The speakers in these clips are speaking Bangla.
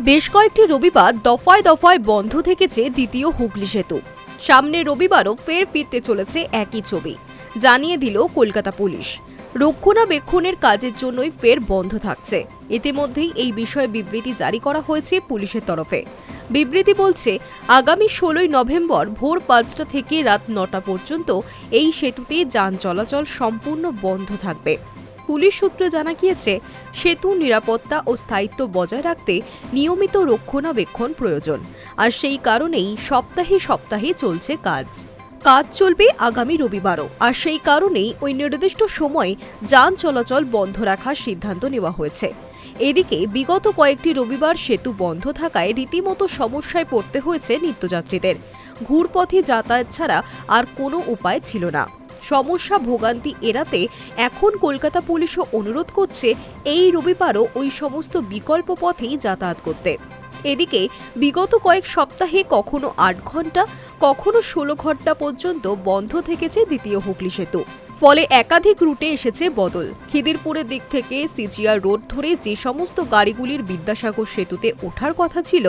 বেশ কয়েকটি রবিবার দফায় দফায় বন্ধ থেকেছে দ্বিতীয় হুগলি সেতু। সামনে রবিবারও ফের ফিরতে চলেছে একই ছবি, জানিয়ে দিল কলকাতা পুলিশ। রক্ষণাবেক্ষণের কাজের জন্যই ফের বন্ধ থাকছে। ইতিমধ্যেই এই বিষয়ে বিবৃতি জারি করা হয়েছে পুলিশের তরফে। বিবৃতি বলছে, আগামী ষোলোই নভেম্বর ভোর পাঁচটা থেকে রাত নটা পর্যন্ত এই সেতুতে যান চলাচল সম্পূর্ণ বন্ধ থাকবে। পুলিশ সূত্রে জানা গিয়েছে সেতু নিরাপত্তা ও স্থায়িত্ব বজায় রাখতে নিয়মিত রক্ষণাবেক্ষণ প্রয়োজন। আর সেই কারণেই সপ্তাহে সপ্তাহে চলছে কাজ। কাজ চলবে আগামী রবিবারও। আর সেই কারণেই ওই নির্দিষ্ট সময়ে যান চলাচল বন্ধ রাখার সিদ্ধান্ত নেওয়া হয়েছে। এদিকে বিগত কয়েকটি রবিবার সেতু বন্ধ থাকায় রীতিমতো সমস্যায় পড়তে হয়েছে নিত্যযাত্রীদের। ঘুরপথে যাতায়াত ছাড়া আর কোনো উপায় ছিল না। সমস্যা ভোগান্তি এড়াতে এখন কলকাতা পুলিশও অনুরোধ করছে এই রবিবারও ওই সমস্ত বিকল্প পথেই যাতায়াত করতে। এদিকে, বিগত কয়েক সপ্তাহে কখনো আট ঘণ্টা, কখনো ষোলো ঘণ্টা পর্যন্ত বন্ধ থেকেছে দ্বিতীয় হুগলি সেতু। ফলে একাধিক রুটে এসেছে বদল। খিদিরপুরের দিক থেকে সিজিআর রোড ধরে যে সমস্ত গাড়িগুলির বিদ্যাসাগর সেতুতে ওঠার কথা ছিল,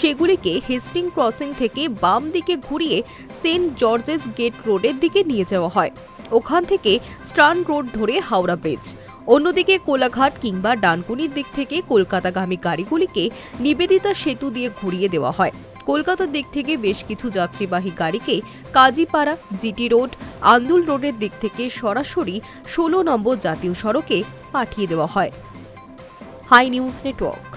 সেগুলিকে হেস্টিং ক্রসিং থেকে বাম দিকে ঘুরিয়ে সেন্ট জর্জেস গেট রোডের দিকে নিয়ে যাওয়া হয়। ওখান থেকে স্ট্রান রোড ধরে হাওড়া ব্রিজ। অন্যদিকে কোলাঘাট কিংবা ডানকুনির দিক থেকে কলকাতাগামী গাড়িগুলিকে নিবেদিতা সেতু দিয়ে ঘুরিয়ে দেওয়া হয়। কলকাতার দিক থেকে বেশ কিছু যাত্রীবাহী গাড়িকে কাজীপাড়া, জিটি রোড, আন্দুল রোডের দিক থেকে সরাসরি ষোলো নম্বর জাতীয় সড়কে পাঠিয়ে দেওয়া হয়। High news network.